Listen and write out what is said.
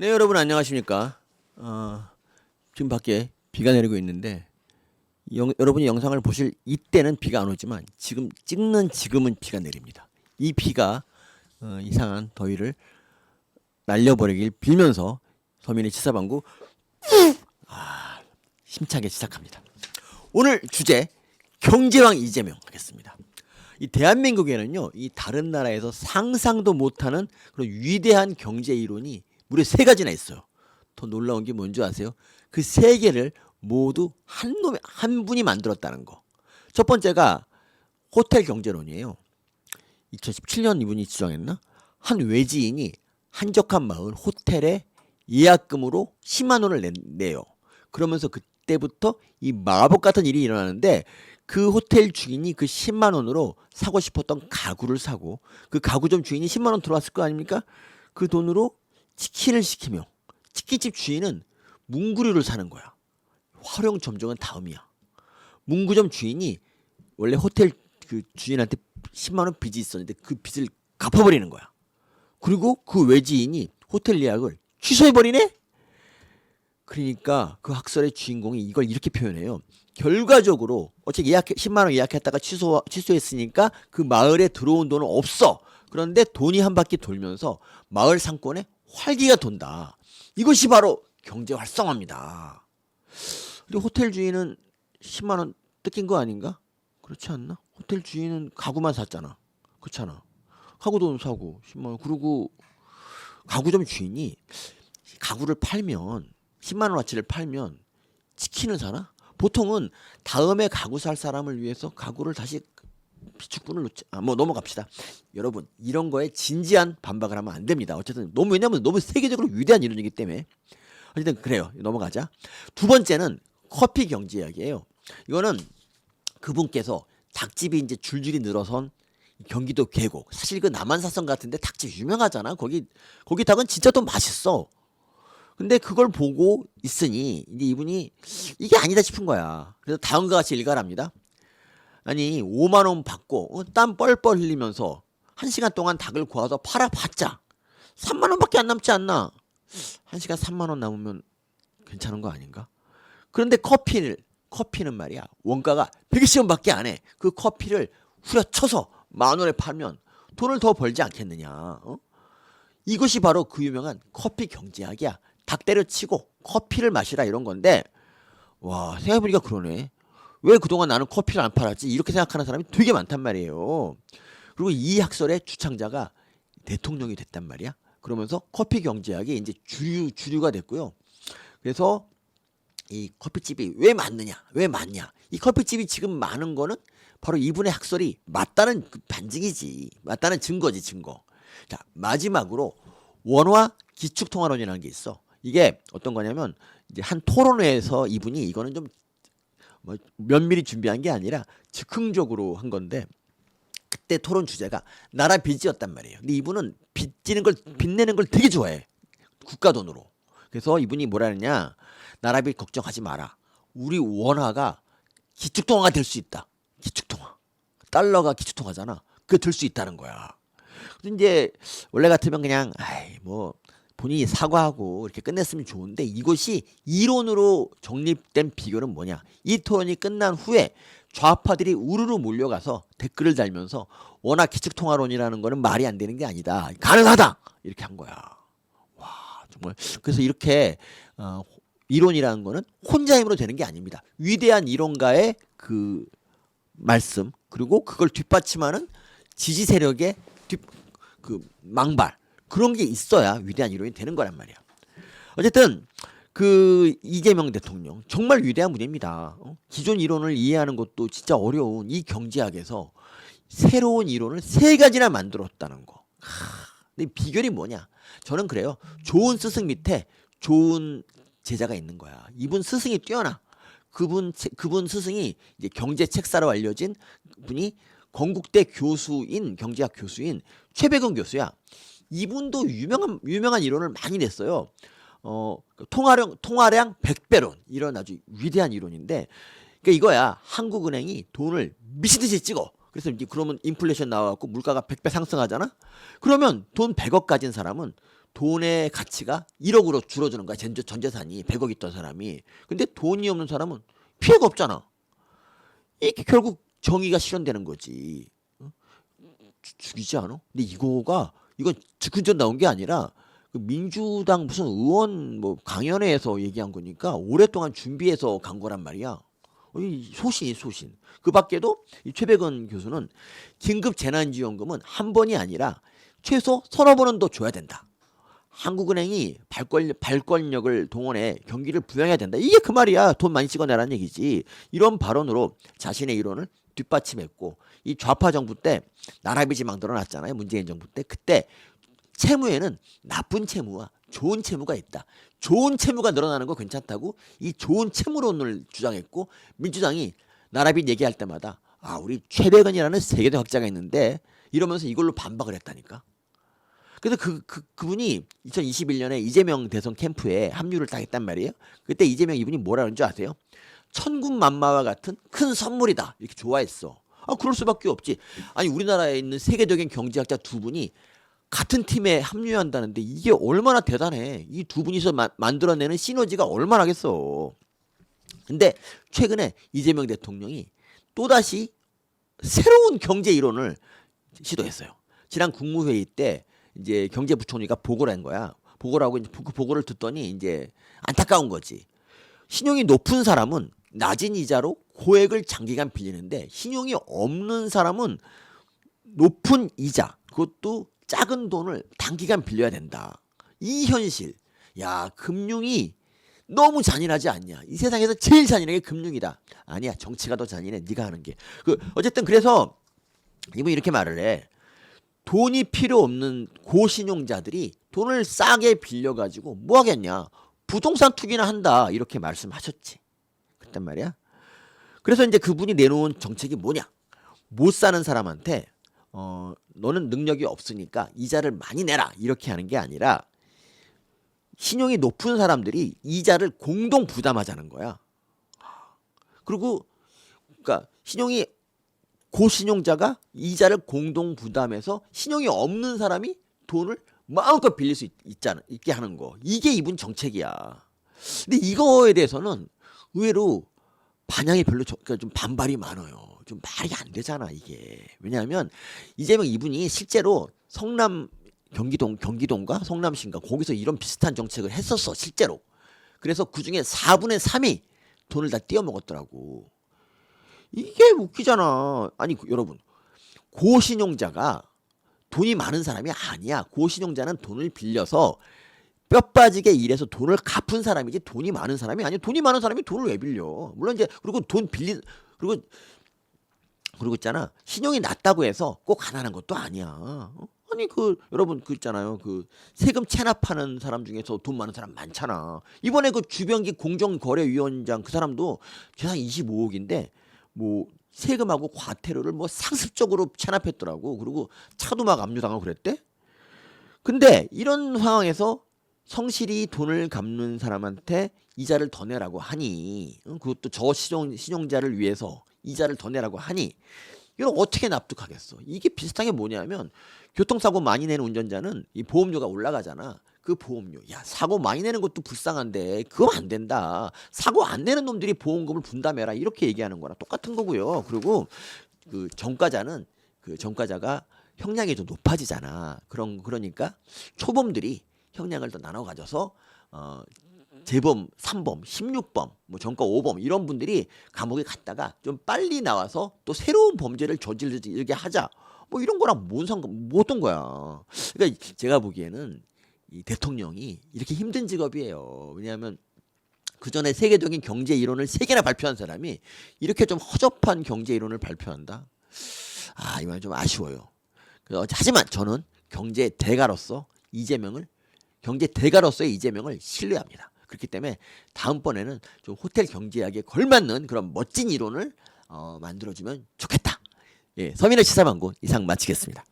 네 여러분 안녕하십니까? 어, 지금 밖에 비가 내리고 있는데 영, 여러분이 영상을 보실 이때는 비가 안 오지만 지금 찍는 지금은 비가 내립니다. 이 비가 어, 이상한 더위를 날려버리길 빌면서 서민의 치사방구 아, 힘차게 시작합니다. 오늘 주제 경제왕 이재명 하겠습니다. 이 대한민국에는요, 이 다른 나라에서 상상도 못하는 그런 위대한 경제 이론이 무려 세 가지나 있어요. 더 놀라운 게 뭔지 아세요? 그 세 개를 모두 한 놈, 한 분이 만들었다는 거. 첫 번째가 호텔 경제론이에요. 2017년 이분이 지정했나? 한 외지인이 한적한 마을 호텔에 예약금으로 10만 원을 내, 내요. 그러면서 그때부터 이 마법 같은 일이 일어나는데 그 호텔 주인이 그 10만 원으로 사고 싶었던 가구를 사고 그 가구점 주인이 10만 원 들어왔을 거 아닙니까? 그 돈으로 치킨을 시키며 치킨집 주인은 문구류를 사는 거야. 활용 점정은 다음이야. 문구점 주인이 원래 호텔 그 주인한테 10만 원 빚이 있었는데 그 빚을 갚아버리는 거야. 그리고 그 외지인이 호텔 예약을 취소해버리네? 그러니까 그 학설의 주인공이 이걸 이렇게 표현해요. 결과적으로 어차피 예약 10만 원 예약했다가 취소 취소했으니까 그 마을에 들어온 돈은 없어. 그런데 돈이 한 바퀴 돌면서 마을 상권에 활기가 돈다. 이것이 바로 경제 활성화입니다. 근데 호텔 주인은 10만 원 뜯긴 거 아닌가? 그렇지 않나? 호텔 주인은 가구만 샀잖아. 그렇잖아. 가구도 사고 10만 원. 그리고 가구점 주인이 가구를 팔면 10만 원어치를 팔면 치킨을 사나? 보통은 다음에 가구 살 사람을 위해서 가구를 다시 비축분을 놓지. 아, 뭐 넘어갑시다. 여러분 이런 거에 진지한 반박을 하면 안 됩니다. 어쨌든 너무 왜냐면 너무 세계적으로 위대한 이론이기 때문에. 어쨌든 그래요. 넘어가자. 두 번째는 커피 경제 이야기예요. 이거는 그분께서 닭집이 이제 줄줄이 늘어선 경기도 계곡. 사실 그 남한사성 같은데 닭집 유명하잖아. 거기 거기 닭은 진짜 또 맛있어. 근데 그걸 보고 있으니 이제 이분이 이게 아니다 싶은 거야. 그래서 다음과 같이 일갈합니다. 아니 5만 원 받고 어, 땀 뻘뻘 흘리면서 한 시간 동안 닭을 구워서 팔아봤자 3만 원밖에 안 남지 않나? 한 시간 3만 원 남으면 괜찮은 거 아닌가? 그런데 커피를 커피는 말이야 원가가 120원밖에 안 해. 그 커피를 후려쳐서 만 원에 팔면 돈을 더 벌지 않겠느냐? 어? 이것이 바로 그 유명한 커피 경제학이야. 닭 때려치고 커피를 마시라 이런 건데 와 생각해보니까 그러네. 왜 그동안 나는 커피를 안 팔았지? 이렇게 생각하는 사람이 되게 많단 말이에요. 그리고 이 학설의 주창자가 대통령이 됐단 말이야. 그러면서 커피 경제학이 이제 주류 주류가 됐고요. 그래서 이 커피집이 왜 많느냐? 왜 많냐? 이 커피집이 지금 많은 거는 바로 이분의 학설이 맞다는 그 반증이지. 맞다는 증거지, 증거. 자, 마지막으로 원화 기축 통화론이라는 게 있어. 이게 어떤 거냐면 이제 한 토론회에서 이분이 이거는 좀 뭐 면밀히 준비한 게 아니라 즉흥적으로 한 건데 그때 토론 주제가 나라 빚이었단 말이에요. 근데 이분은 빚지는 걸 빚내는 걸 되게 좋아해. 국가 돈으로. 그래서 이분이 뭐라 했냐? 나라 빚 걱정하지 마라. 우리 원화가 기축 통화가 될 수 있다. 기축 통화. 달러가 기축 통화잖아. 그게 될 수 있다는 거야. 근데 이제 원래 같으면 그냥 아이 뭐 본인이 사과하고 이렇게 끝냈으면 좋은데 이것이 이론으로 정립된 비결은 뭐냐? 이 토론이 끝난 후에 좌파들이 우르르 몰려가서 댓글을 달면서 워낙 기축통화론이라는 거는 말이 안 되는 게 아니다. 가능하다. 이렇게 한 거야. 와 정말 그래서 이렇게 어, 이론이라는 거는 혼자 힘으로 되는 게 아닙니다. 위대한 이론가의 그 말씀 그리고 그걸 뒷받침하는 지지 세력의 뒷 그 망발 그런 게 있어야 위대한 이론이 되는 거란 말이야. 어쨌든 그 이재명 대통령 정말 위대한 분입니다. 어? 기존 이론을 이해하는 것도 진짜 어려운 이 경제학에서 새로운 이론을 세 가지나 만들었다는 거. 하, 근데 비결이 뭐냐? 저는 그래요. 좋은 스승 밑에 좋은 제자가 있는 거야. 이분 스승이 뛰어나. 그분 체- 그분 스승이 이제 경제 책사로 알려진 분이 건국대 교수인 경제학 교수인 최백은 교수야. 이분도 유명한 유명한 이론을 많이 냈어요. 어 통화량 통화량 100배론 이런 아주 위대한 이론인데 그러니까 이거야. 한국은행이 돈을 미친 듯이 찍어. 그래서 이제 그러면 인플레이션 나와갖고 물가가 100배 상승하잖아. 그러면 돈 100억 가진 사람은 돈의 가치가 1억으로 줄어드는 거야. 전, 전 재산이 100억 있던 사람이. 근데 돈이 없는 사람은 피해가 없잖아. 이게 결국 정의가 실현되는 거지. 죽이지 않아? 근데 이거가 이건 즉흥적 나온 게 아니라 그 민주당 무슨 의원 뭐 강연회에서 얘기한 거니까 오랫동안 준비해서 간 거란 말이야. 어, 이 소신이 소신. 그 밖에도 이 최백은 교수는 긴급 재난지원금은 한 번이 아니라 최소 서너 번은 더 줘야 된다. 한국은행이 발권, 발권력을 동원해 경기를 부양해야 된다. 이게 그 말이야. 돈 많이 찍어내라는 얘기지. 이런 발언으로 자신의 이론을 뒷받침했고 이 좌파 정부 때 나라빚이 막 늘어났잖아요. 문재인 정부 때 그때 채무에는 나쁜 채무와 좋은 채무가 있다. 좋은 채무가 늘어나는 거 괜찮다고 이 좋은 채무론을 주장했고 민주당이 나라빚 얘기할 때마다 아 우리 최백은이라는 세계대 학자가 있는데 이러면서 이걸로 반박을 했다니까. 그래서 그, 그 그분이 2021년에 이재명 대선 캠프에 합류를 딱 했단 말이에요. 그때 이재명 이분이 뭐라 그런지 아세요? 천군만마와 같은 큰 선물이다 이렇게 좋아했어. 아 그럴 수밖에 없지. 아니 우리나라에 있는 세계적인 경제학자 두 분이 같은 팀에 합류한다는데 이게 얼마나 대단해. 이 두 분이서 마- 만들어내는 시너지가 얼마나 겠어. 근데 최근에 이재명 대통령이 또다시 새로운 경제 이론을 시도했어요. 지난 국무회의 때 이제 경제부총리가 보고를 한 거야. 보고를 하고 이제 그 보고를 듣더니 이제 안타까운 거지. 신용이 높은 사람은 낮은 이자로 고액을 장기간 빌리는데 신용이 없는 사람은 높은 이자 그것도 작은 돈을 단기간 빌려야 된다. 이 현실. 야, 금융이 너무 잔인하지 않냐? 이 세상에서 제일 잔인한 게 금융이다. 아니야, 정치가 더 잔인해. 네가 하는 게. 그 어쨌든 그래서 이분 이렇게 말을 해. 돈이 필요 없는 고신용자들이 돈을 싸게 빌려 가지고 뭐 하겠냐? 부동산 투기나 한다. 이렇게 말씀하셨지. 그랬단 말이야. 그래서 이제 그분이 내놓은 정책이 뭐냐? 못 사는 사람한테 어 너는 능력이 없으니까 이자를 많이 내라 이렇게 하는 게 아니라 신용이 높은 사람들이 이자를 공동 부담하자는 거야. 그리고 그러니까 신용이 고신용자가 이자를 공동 부담해서 신용이 없는 사람이 돈을 마음껏 빌릴 수 있, 있잖아, 있게 하는 거. 이게 이분 정책이야. 근데 이거에 대해서는 의외로 반향이 별로 저- 그러니까 좀 반발이 많아요. 좀 말이 안 되잖아 이게. 왜냐하면 이재명 이분이 실제로 성남 경기동 경기동과 성남시인가 거기서 이런 비슷한 정책을 했었어 실제로. 그래서 그 중에 4분의 3이 돈을 다 띄어 먹었더라고. 이게 웃기잖아. 아니 그- 여러분 고신용자가 돈이 많은 사람이 아니야. 고신용자는 돈을 빌려서 뼈 빠지게 일해서 돈을 갚은 사람이지 돈이 많은 사람이 아니야. 돈이 많은 사람이 돈을 왜 빌려? 물론 이제 그리고 돈 빌린 그리고 그리고 있잖아 신용이 낮다고 해서 꼭 가난한 것도 아니야. 어? 아니 그 여러분 그 있잖아요 그 세금 체납하는 사람 중에서 돈 많은 사람 많잖아. 이번에 그 주변기 공정거래위원장 그 사람도 재산 25억인데 뭐 세금하고 과태료를 뭐 상습적으로 체납했더라고. 그리고 차도 막 압류당하고 그랬대. 근데 이런 상황에서 성실히 돈을 갚는 사람한테 이자를 더 내라고 하니 응? 그것도 저 신용 신용자를 위해서 이자를 더 내라고 하니 이걸 어떻게 납득하겠어? 이게 비슷한 게 뭐냐면 교통사고 많이 내는 운전자는 이 보험료가 올라가잖아. 그 보험료. 야, 사고 많이 내는 것도 불쌍한데 그거 안 된다. 사고 안 내는 놈들이 보험금을 분담해라. 이렇게 얘기하는 거랑 똑같은 거고요. 그리고 그 전과자는 그 전과자가 형량이 좀 높아지잖아. 그런 그러니까 초범들이 형량을 더 나눠 가져서 어 재범 3범, 16범, 뭐 전과 5범 이런 분들이 감옥에 갔다가 좀 빨리 나와서 또 새로운 범죄를 저지르게 하자. 뭐 이런 거랑 뭔 상관 뭐 어떤 거야. 그러니까 제가 보기에는 이 대통령이 이렇게 힘든 직업이에요. 왜냐하면 그 전에 세계적인 경제 이론을 세 개나 발표한 사람이 이렇게 좀 허접한 경제 이론을 발표한다. 아, 이건 좀 아쉬워요. 그, 하지만 저는 경제 대가로서 이재명을 경제 대가로서의 이재명을 신뢰합니다. 그렇기 때문에 다음번에는 좀 호텔 경제학에 걸맞는 그런 멋진 이론을 어, 만들어주면 좋겠다. 예, 서민의 시사망고 이상 마치겠습니다.